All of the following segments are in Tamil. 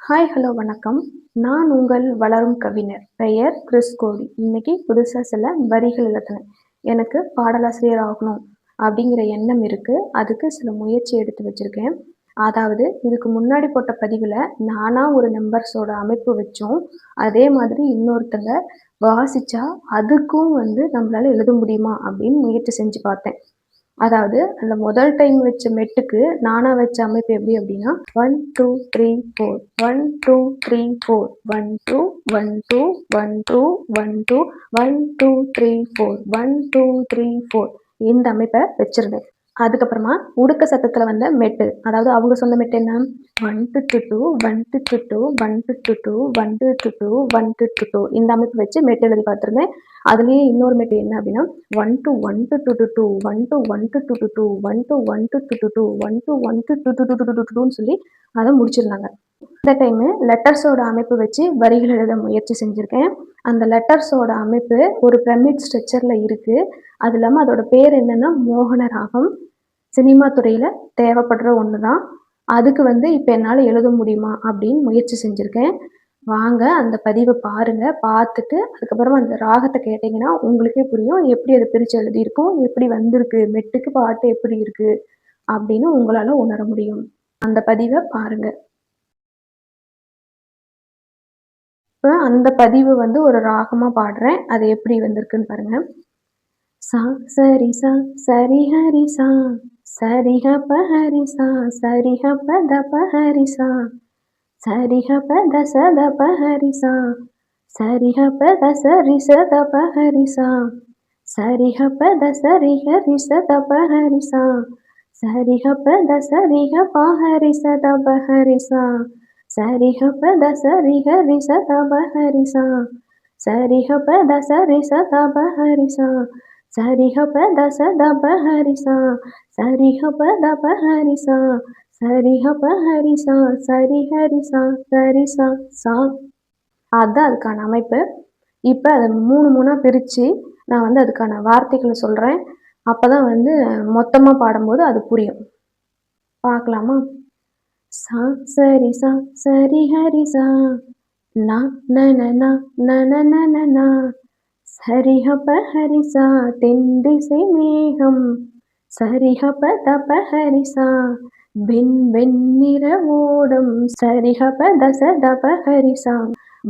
ஹாய் ஹலோ வணக்கம். நான் உங்கள் வளரும் கவிஞர். பெயர் கிறிஸ் கோடி இன்னைக்கு புதுசாக சில வரிகள் எழுதினேன். எனக்கு பாடலாசிரியர் ஆகணும் அப்படிங்கிற எண்ணம் இருக்குது அதுக்கு சில முயற்சி எடுத்து வச்சுருக்கேன். அதாவது இதுக்கு முன்னாடி போட்ட பதிவில் நானாக ஒரு நம்பர்ஸோட அமைப்பு வச்சோம். அதே மாதிரி இன்னொருத்தங்க வாசித்தா அதுக்கும் வந்து நம்மளால் எழுத முடியுமா அப்படின்னு முயற்சி செஞ்சு பார்த்தேன். அதாவது அந்த முதல் டைம் வச்ச மெட்டுக்கு நானாக வச்ச அமைப்பு எப்படி அப்படின்னா one two three four one two three four one two one two one two one two one two three four one two three four இந்த அமைப்பை வச்சுருந்தேன். அதுக்கப்புறமா உடுக்க சத்தத்தில் வந்த மெட்டு. அதாவது அவங்க சொன்ன மெட்டு என்ன? One to to two one to to two one to to two one to to two one to to two இந்த அமைப்பு வச்சு மெட்டு எழுதி பார்த்துருந்தேன். அதுலேயே இன்னொரு மெட்டு என்ன அப்படின்னா one to one to to to two one to one to to to two one to one to to to two one to one to to to to to to டூன்னு சொல்லி அதை முடிச்சிருந்தாங்க. இந்த டைமு லெட்டர்ஸோட அமைப்பு வச்சு வரிகள் எழுத முயற்சி செஞ்சுருக்கேன். அந்த லெட்டர்ஸோட அமைப்பு ஒரு பிரமிட் ஸ்ட்ரக்சரில் இருக்குது அது இல்லாமல் அதோட பேர் என்னென்னா மோகன ராகம். சினிமா துறையில் தேவைப்படுற ஒன்று தான் அதுக்கு வந்து இப்போ என்னால் எழுத முடியுமா அப்படின்னு முயற்சி செஞ்சுருக்கேன். வாங்க அந்த பதிவை பாருங்கள் பார்த்துட்டு அதுக்கப்புறமா அந்த ராகத்தை கேட்டிங்கன்னா உங்களுக்கே புரியும். எப்படி அதை பிரித்து எழுதியிருக்கோம்? எப்படி வந்திருக்கு? மெட்டுக்கு பாட்டு எப்படி இருக்குது அப்படின்னு உங்களால் உணர முடியும். அந்த பதிவை பாருங்கள் இப்போ அந்த பதிவு வந்து ஒரு ராகமாக பாடுறேன். அது எப்படி வந்திருக்குன்னு பாருங்கள் சா சரி சா சரி ஹரி சா. சரி ஹ ப ஹரி சா சரி ஹ ப த ப ஹரி சா சரி ஹ ப த ச த ப ஹரி சா சரி ஹ ப த ச ரி ச த ப ஹரி சா சரி ஹ ப சரிக ச ரி ஹ ரி ச. த ப ஹரி சா சரி த ப ஹரி ச ப சா த ப ஹரி சா ப ஹரி சா சரி ஹரி சா சரி சா சா சரி அதுதான் அதுக்கான அமைப்பு. இப்போ அதை மூணு மூணாக பிரித்து நான் வந்து அதுக்கான வார்த்தைகளை சொல்கிறேன் அப்போ தான் வந்து மொத்தமாக பாடும்போது அது புரியும். பார்க்கலாமா? சா சரி சா சரி ஹரி சா ந ந ந நா ந ந ந. ந நா தென் திசை மேகம். சரி ஹப தப வெண்ணிற ஓடம். சரி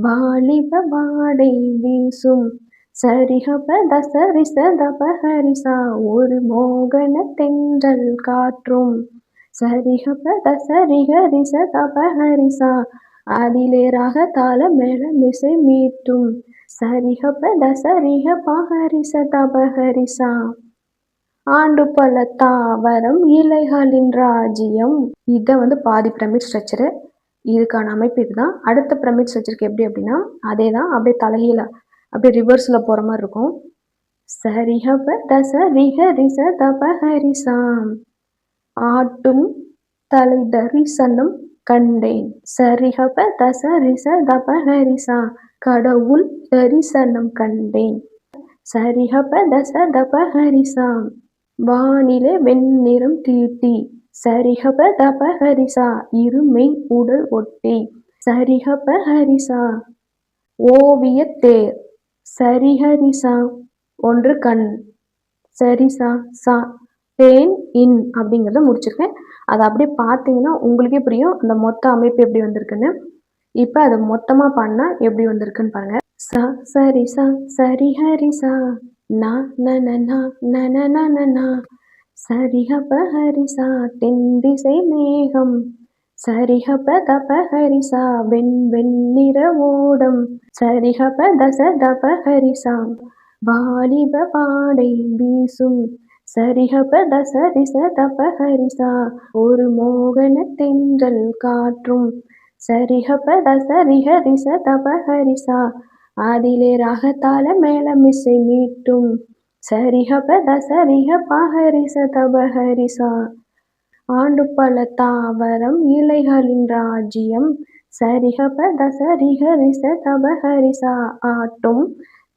வாலிப வாடை வீசும். சரி தச தப ஒரு மோகன தென்றல் காற்றும். சரிகப தசரிக ஹரிசா அதிலே ராக தாள மேல மிசை மீட்டும். சரிகப தசரிக பஹரிச தப ஹரிசா ஆண்டு பல தாவரம் இலைகளின் ராஜ்யம். இதை வந்து பாதி பிரமிட் ஸ்ட்ரக்சரு. இதுக்கான அமைப்பு இதுதான். அடுத்த பிரமிட் ஸ்ட்ரக்சருக்கு எப்படி அப்படின்னா அதே தான் அப்படியே தலைகீழ அப்படியே ரிவர்ஸில் போகிற மாதிரி இருக்கும். சரிஹப தச ரிக ரிச தப ஹரிசாம் ஆட்டும் தலை தரிசனம் கண்டேன். சரிஹப தச ரிச தப ஹரிசா கடவுள் தரிசனம் கண்டேன். சரிகபத தச ஹரிசா வானிலே வெண்ணிறம் தீட்டி. சரிஹப தப ஹரிசா இருமை உடல் ஒட்டி. சரிஹப ஹரிசா ஓவிய தேர். சரிஹரிசா ஒன்று கண். சரிசா சா தேன் இன் அப்படிங்கிறத முடிச்சிருக்கேன். அதை அப்படியே பார்த்தீங்கன்னா உங்களுக்கே புரியும். அந்த மொத்த அமைப்பு எப்படி வந்திருக்குன்னு. இப்போ அதை மொத்தமாக பாடினா எப்படி வந்திருக்குன்னு பாருங்க. சா சரி சா சரி ஹரி சா. நா ந ந நா ந ந நா தென் திசை மேகம். சரிஹ ஹப தப ஹரி வெண் வெண்ணிற ஓடம். சரிஹ ஹப தச வாலிப பாடை வீசும். சரிஹப தச ரிச தப ஹரிசா ஒரு மோகன தென்றல் காற்றும். சரிஹப தச சரிக ரிச தப ஹரிசா அதிலே ராகத்தால மேல மிசை மீட்டும். சரிஹப தச சரிக பஹரிச தப ஹரிசா ஆண்டு பல தாவரம் இலைகளின் ராஜ்யம். சரிஹப தச சரிக ரிச தப ஹரிசா ஆட்டும்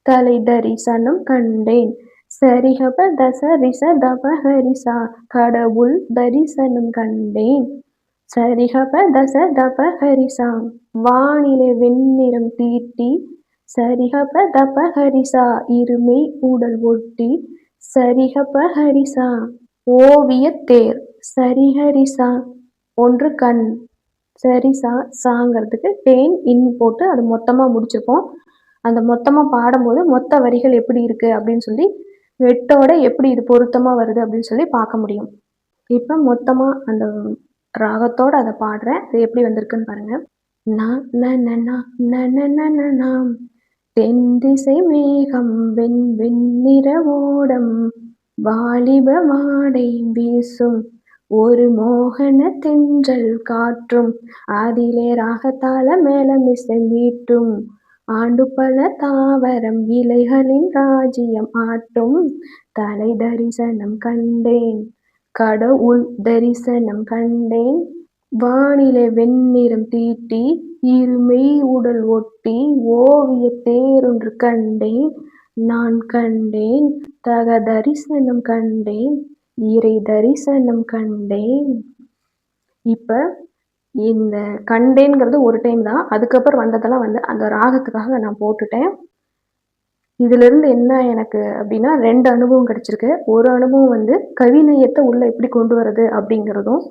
தலை தரிசனம் கண்டேன். சரிகப தச ரிச தப ஹரிசா கடவுள் தரிசனம் கண்டேன். சரிகப தச தப ஹரிசாம். வானிலை வெண்ணிறம் தீட்டி சரிகப தப ஹரிசா இருமை உடல் ஒட்டி சரிகப ஹரிசா. ஓவிய தேர் சரிஹரிசா. ஒன்று கண் சரிசா சாங்கிறதுக்கு டேன் இன் போட்டு அது மொத்தமாக முடிச்சுப்போம். அந்த மொத்தமாக பாடும்போது மொத்த வரிகள் எப்படி இருக்குது அப்படின்னு சொல்லி வெட்டோட எப்படி இது பொருத்தமாக வருது அப்படின்னு சொல்லி பார்க்க முடியும். இப்போ மொத்தமாக அந்த ராகத்தோட அதை பாடுறேன். அது எப்படி வந்திருக்குன்னு பாருங்க. நான் நாம். தென் திசை மேகம் வெண் வெண்ணிற ஓடம் வாலிப மாடை வீசும். ஒரு மோகன தென்றல் காற்றும். அதிலே ராகத்தால மேளமிசை மீட்டும். ஆண்டு பல தாவரம் இலைகளின் ராஜ்யம் ஆட்டும். தலை தரிசனம் கண்டேன். கடவுள் தரிசனம் கண்டேன். வானிலை வெண்ணிறம் தீட்டி இருமை உடல் ஒட்டி ஓவிய தேரொன்று கண்டேன். நான் கண்டேன் தக தரிசனம் கண்டேன் இறை தரிசனம் கண்டேன். இப்ப இந்த கண்டேன்ங்கிறது ஒரு டைம் தான். அதுக்கப்புறம் வந்ததெல்லாம் வந்து அந்த ராகத்துக்காக நான் போட்டுட்டேன். இதிலிருந்து என்ன எனக்கு அப்படின்னா ரெண்டு அனுபவம் கிடச்சிருக்கு. ஒரு அனுபவம் வந்து கவிநயத்தை உள்ளே எப்படி கொண்டு வர்றது அப்படிங்கிறதும்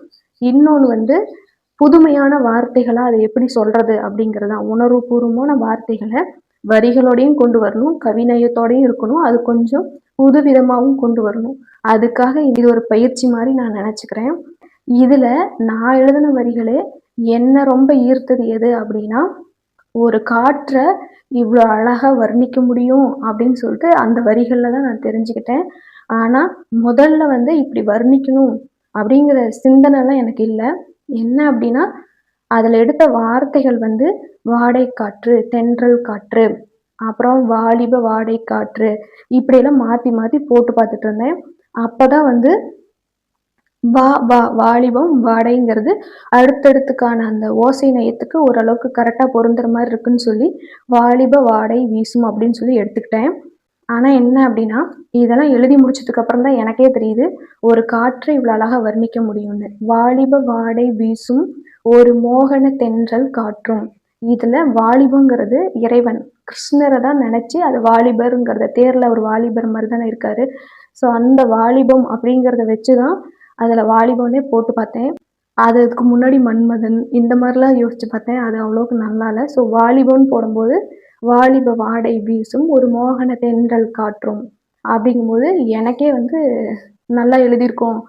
இன்னொன்று வந்து புதுமையான வார்த்தைகளாக அதை எப்படி சொல்கிறது அப்படிங்கிறதான் உணர்வுபூர்வமான வார்த்தைகளை வரிகளோடையும் கொண்டு வரணும் கவிநயத்தோடையும் இருக்கணும் அது கொஞ்சம் புதுவிதமாகவும் கொண்டு வரணும். அதுக்காக இது ஒரு பயிற்சி மாதிரி நான் நினச்சிக்கிறேன். இதில் நான் எழுதின வரிகளே என்ன ரொம்ப ஈர்த்தது எது அப்படின்னா ஒரு காற்றை இவ்வளோ அழகாக வர்ணிக்க முடியும் அப்படின்னு சொல்லிட்டு அந்த வரிகளில் தான் நான் தெரிஞ்சுக்கிட்டேன். ஆனால் முதல்ல வந்து இப்படி வர்ணிக்கணும் அப்படிங்கிற சிந்தனைலாம் எனக்கு இல்லை. என்ன அப்படின்னா அதில் எடுத்த வார்த்தைகள் வந்து வாடை காற்று தென்றல் காற்று அப்புறம் வாலிப வாடை காற்று இப்படியெல்லாம் மாற்றி மாற்றி போட்டு பார்த்துட்டு இருந்தேன். அப்போ தான் வந்து வா வா வாலிபம் வாடைங்கிறது அடுத்தடுத்துக்கான அந்த ஓசை நயத்துக்கு ஓரளவுக்கு கரெக்டாக பொருந்துற மாதிரி இருக்குன்னு சொல்லி வாலிப வாடை வீசும் அப்படின்னு சொல்லி எடுத்துக்கிட்டேன். ஆனால் என்ன அப்படின்னா இதெல்லாம் எழுதி முடிச்சதுக்கு அப்புறம் தான் எனக்கே தெரியுது ஒரு காற்றை இவ்வளோ அழகாக வர்ணிக்க முடியும்னு. வாலிப வாடை வீசும் ஒரு மோகன தென்றல் காற்றும். இதில் வாலிபங்கிறது இறைவன். கிருஷ்ணரை தான் நினச்சி அது வாலிபருங்கிறத தேரில் ஒரு வாலிபர் மாதிரி தானே இருக்காரு. ஸோ அந்த வாலிபம் அப்படிங்கிறத வச்சு தான் அதில் வாலிபம்னே போட்டு பார்த்தேன். அதுக்கு முன்னாடி மன்மதன் இந்த மாதிரிலாம் யோசித்து பார்த்தேன். அது அவ்வளோக்கு நல்லா இல்லை. ஸோ வாலிபன் போடும்போது வாலிப வாடை வீசும் ஒரு மோகன தென்றல் காற்றும் அப்படிங்கும்போது எனக்கே வந்து நல்லா எழுதியிருக்கோம்.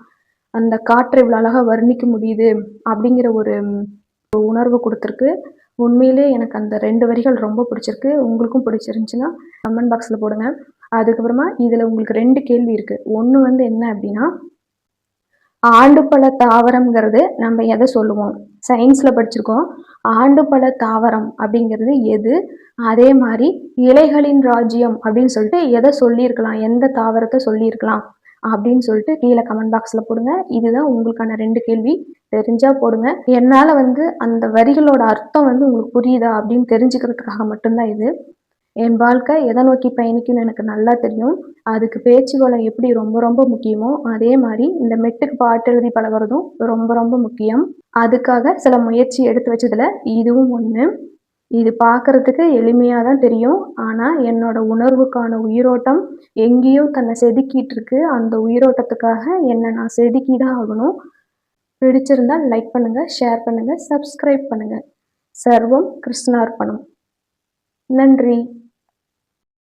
அந்த காற்றை இவ்வளோ அழகாக வர்ணிக்க முடியுது அப்படிங்கிற ஒரு உணர்வு கொடுத்துருக்கு. உண்மையிலே எனக்கு அந்த ரெண்டு வரிகள் ரொம்ப பிடிச்சிருக்கு. உங்களுக்கும் பிடிச்சிருந்துச்சின்னா கமெண்ட் பாக்ஸில் போடுங்க. அதுக்கப்புறமா இதில் உங்களுக்கு ரெண்டு கேள்வி இருக்குது ஒன்று வந்து என்ன அப்படின்னா ஆண்டு பழ தாவரம்ங்கிறது நம்ம எதை சொல்லுவோம்? சயின்ஸில் படிச்சிருக்கோம். ஆண்டு பழ தாவரம் அப்படிங்கிறது எது? அதே மாதிரி இலைகளின் ராஜ்யம் அப்படின்னு சொல்லிட்டு எதை சொல்லியிருக்கலாம்? எந்த தாவரத்தை சொல்லியிருக்கலாம்? அப்படின்னு சொல்லிட்டு கீழே கமெண்ட் பாக்ஸில் போடுங்க. இதுதான் உங்களுக்கான ரெண்டு கேள்வி. தெரிஞ்சா போடுங்க. என்னால் வந்து அந்த வரிகளோட அர்த்தம் வந்து உங்களுக்கு புரியுதா அப்படின்னு தெரிஞ்சுக்கிறதுக்காக மட்டும்தான் இது. என் வாழ்க்கை எதை நோக்கி பயணிக்கும்னு எனக்கு நல்லா தெரியும். அதுக்கு பேச்சு வளம் எப்படி ரொம்ப ரொம்ப முக்கியமோ அதே மாதிரி இந்த மெட்டுக்கு பாட்டு எழுதி பழகிறதும் ரொம்ப ரொம்ப முக்கியம். அதுக்காக சில முயற்சி எடுத்து வச்சதுல இதுவும் ஒன்று இது பார்க்கறதுக்கு எளிமையாக தான் தெரியும். ஆனால் என்னோட உணர்வுக்கான உயிரோட்டம் எங்கேயோ தன்னை செதுக்கிட்டு இருக்கு. அந்த உயிரோட்டத்துக்காக என்னை நான் செதுக்கி தான் ஆகணும். பிடிச்சிருந்தால் லைக் பண்ணுங்கள் ஷேர் பண்ணுங்கள் சப்ஸ்கிரைப் பண்ணுங்கள் சர்வம் கிருஷ்ணார்ப்பணம் நன்றி.